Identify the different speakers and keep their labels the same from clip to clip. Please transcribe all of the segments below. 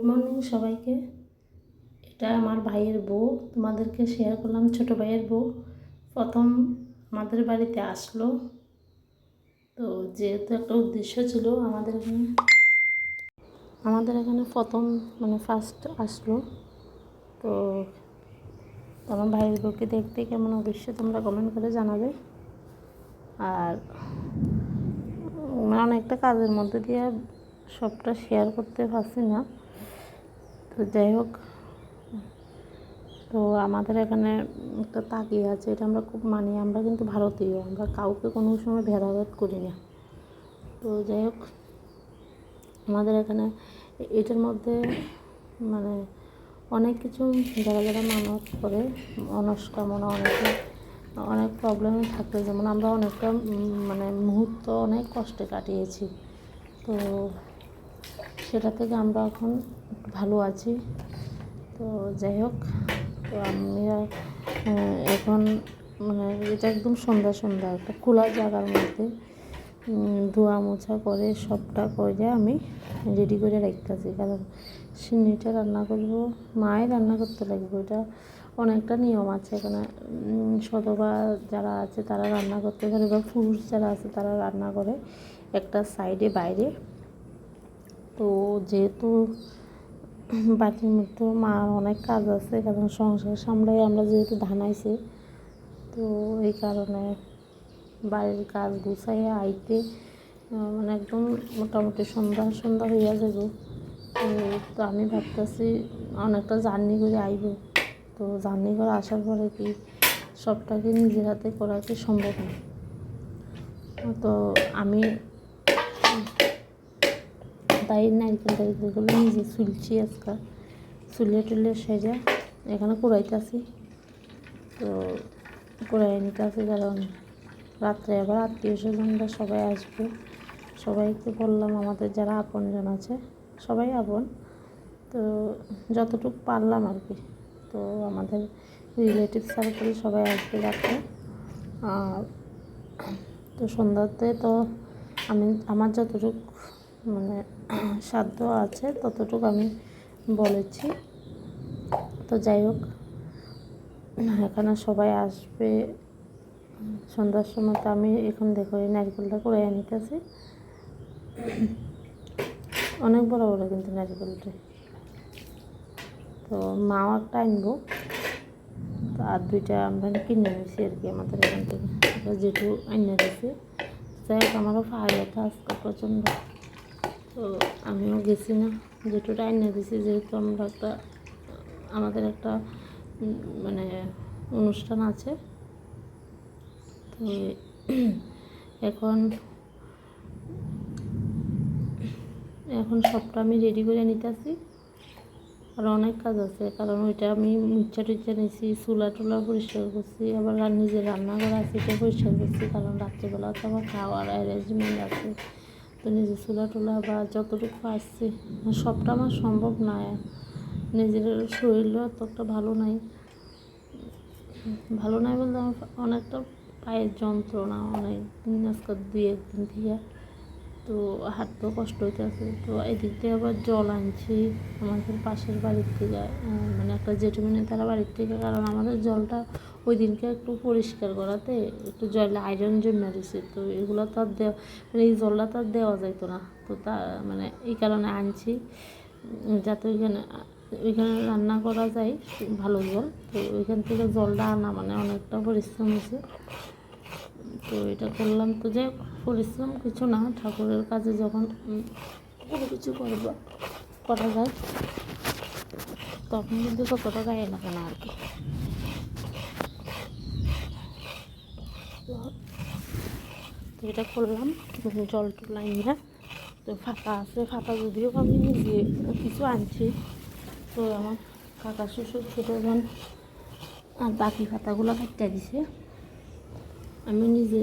Speaker 1: Good morning সবাইকে। এটা আমার ভাইয়ের বউ। তোমাদেরকে শেয়ার করলাম ছোট ভাইয়ের বউ। প্রথম আমাদের বাড়িতে আসলো। তো যেহেতু একটা উদ্দেশ্য ছিল আমাদের এখানে আমাদের এখানে প্রথম মানে ফার্স্ট আসলো। তো আমার ভাইয়ের বউকে দেখতে কেমন অবশ্যই তোমরা কমেন্ট করে জানাবে। আর মানে অনেকটা কাজের মধ্যে দিয়ে সবটা শেয়ার করতে পারছি না। তো যাই হোক, তো আমাদের এখানে একটা তাকিয়ে আছে, এটা আমরা খুব মানি, আমরা কিন্তু ভারতীয়, আমরা কাউকে কোনো সময় ভেদাভেদ করি না। তো যাই হোক, আমাদের এখানে এটার মধ্যে মানে অনেক কিছু, যারা যারা মানত করে মনস্কামনা অনেকে, অনেক প্রবলেমে থাকে, যেমন আমরা অনেকটা মানে মুহূর্ত অনেক কষ্টে কাটিয়েছি। তো সেটা থেকে আমরা এখন ভালো আছি। তো যাই হোক, তো আমি এখন মানে এটা একদম সন্ধ্যা সন্ধ্যা, একটা খোলা জায়গার মধ্যে ধোয়া মোছা করে সবটা করে আমি রেডি করে রাখতেছি। কারণ সিন্নিটা রান্না করব মাই রান্না করতে লাগবে ওটা অনেকটা নিয়ম আছে। এখানে সতবা যারা আছে তারা রান্না করতে পারে বা পুরুষ যারা আছে তারা রান্না করে একটা সাইডে বাইরে। তো যেহেতু বাড়ির মধ্যে মার অনেক কাজ আছে কারণ সংসার সামলাই আমরা যেহেতু ধানাইছি তো এই কারণে বাড়ির কাজ গুছাইয়া আইতে মানে একদম মোটামুটি সন্ধ্যা সন্ধ্যা হইয়া যাব তো আমি ভাবতেছি অনেকটা জার্নি করে আইব। তো জার্নি করে আসার পরে কি সবটাকে নিজের হাতে করা কি সম্ভব না? তো আমি তাই নারকেল টারকেলগুলো নিজে চুলছি আজকাল। চুলে টুলে সেজা এখানে কুড়াইতেছি। তো কুড়াই নিতে আসি কারণ রাত্রে আবার আত্মীয় স্বজনরা সবাই আসবে। সবাইকে বললাম আমাদের যারা আপনজন আছে, সবাই আপন। তো যতটুকু পারলাম আর কি। তো আমাদের রিলেটিভ সার্কেল সবাই আসবে রাত্রে। আর তো সন্ধ্যাতে তো আমি, আমার যতটুকু মানে সাধ্য আছে, ততটুকু আমি বলেছি। তো যাই হোক, এখানে সবাই আসবে। সন্ধ্যার সময় তো আমি এখন দেখো, এই নারকেলটা করে আনিতেছি অনেক বড় বড় কিন্তু নারকেলটা। তো মাও একটা আনব। তো আর দুইটা আমরা কিনে নিয়েছি আর কি আমাদের এখান থেকে। যেটু আনিয়ে দিয়েছি যাই হোক, আমারও ফায়ারটা আজকে প্রচণ্ড তো আমিও গেছি না। যেটুটা আনিয়ে দিয়েছি যেহেতু আমরা একটা, আমাদের একটা মানে অনুষ্ঠান আছে। তো এখন এখন সবটা আমি রেডি করে নিতেছি। আর অনেক কাজ আছে, কারণ ওইটা আমি মুচ্ছা টুচ্ছা নিয়েছি চুলা টুলা পরিষ্কার করছি, আবার নিজে রান্না করা আছে এটা পরিষ্কার করছি, কারণ রাত্রিবেলা তো আমার খাওয়ার অ্যারেঞ্জমেন্ট আছে। তো নিজে চুলা টুলা বা যতটুকু পারছি সবটা আমার সম্ভব না। নিজের শরীরও অতটা ভালো নাই। ভালো নাই বলতে আমার অনেকটা পায়ের যন্ত্রণা, অনেক দিন আজকে দুই একদিন থেকে তো হাঁটতেও কষ্ট হইতেছে। তো এদিক থেকে আবার জল আনছি আমাদের পাশের বাড়ির থেকে মানে একটা জেঠুমিনে তারা বাড়ির থেকে, কারণ আমাদের জলটা ওই দিনকে একটু পরিষ্কার করাতে একটু জলে আয়রন জমে দিছে। তো এগুলো তো আর দেওয়া মানে এই জলটা তো আর দেওয়া যাইতো না। তো তা মানে এই কারণে আনছি যাতে ওইখানে ওইখানে রান্না করা যায় ভালো জল। তো ওইখান থেকে জলটা আনা মানে অনেকটা পরিশ্রম হয়েছে। তো এটা করলাম তো যাই পরিশ্রম, কিছু না, ঠাকুরের কাজে যখন কোনো কিছু করব, করা যায়, তখন কিন্তু ততটা গায়ে লাগে না আর কি। তো এটা করলাম জল টুলাই নিয়ে তো ফাঁকা আছে, ফাঁকা যদিও আমি নিজে কিছু আনছি। তো আমার কাকা, শ্বশুর, ছোটো বোন, আর বাকি পাতাগুলো কাটতে দিছে। আমি নিজে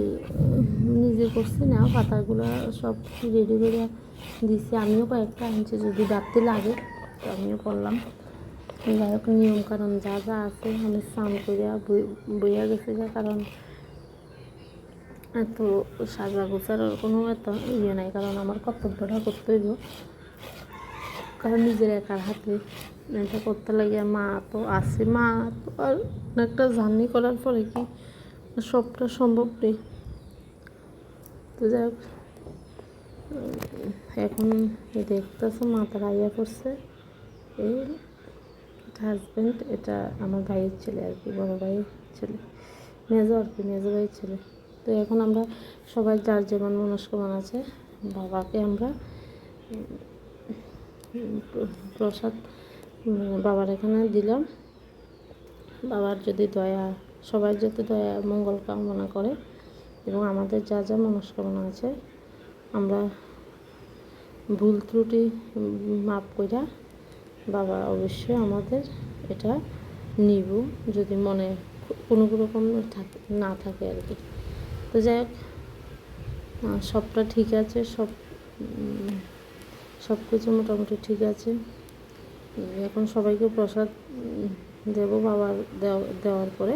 Speaker 1: নিজে করছি না, পাতাগুলো সব রেডি করে দিছি। আমিও কয়েকটা আনছি, যদি ডাকতে লাগে, তো আমিও করলাম। যাই হোক, নিয়মকানুন যা যা আছে, আমি স্নান করিয়া বইয়া গেছে কারণ এত সাজা গোছার কোনো এত ইয়ে নাই, কারণ আমার কর্তব্যটা করতে হইব কারণ নিজের একার হাতে এটা করতে লাগে মা তো আছে, মা তো আর একটা জার্নি করার পরে কি সবটা সম্ভব নেই। তো যাই হোক এখন দেখতেছে মাথার আইয়া করছে। এই হাজব্যান্ড এটা আমার ভাইয়ের ছেলে আর কি, বড় ভাইয়ের ছেলে। মেজো আর কি, মেজো ভাইয়ের ছেলে। তো এখন আমরা সবাই যার যেমন মনস্কামনা আছে, বাবাকে আমরা প্রসাদ বাবার এখানে দিলাম। বাবার যদি দয়া সবাই যাতে দয়া মঙ্গল কামনা করে এবং আমাদের যা যা মনস্কামনা আছে, আমরা ভুল ত্রুটি মাপ কইরা বাবা অবশ্যই আমাদের এটা নিব যদি মনে কোনো রকম থাকে, না থাকে আর কি। তো যাই হোক সবটা ঠিক আছে, সব সব কিছু মোটামুটি ঠিক আছে। এখন সবাইকে প্রসাদ দেবো বাবার দেওয়া, দেওয়ার পরে।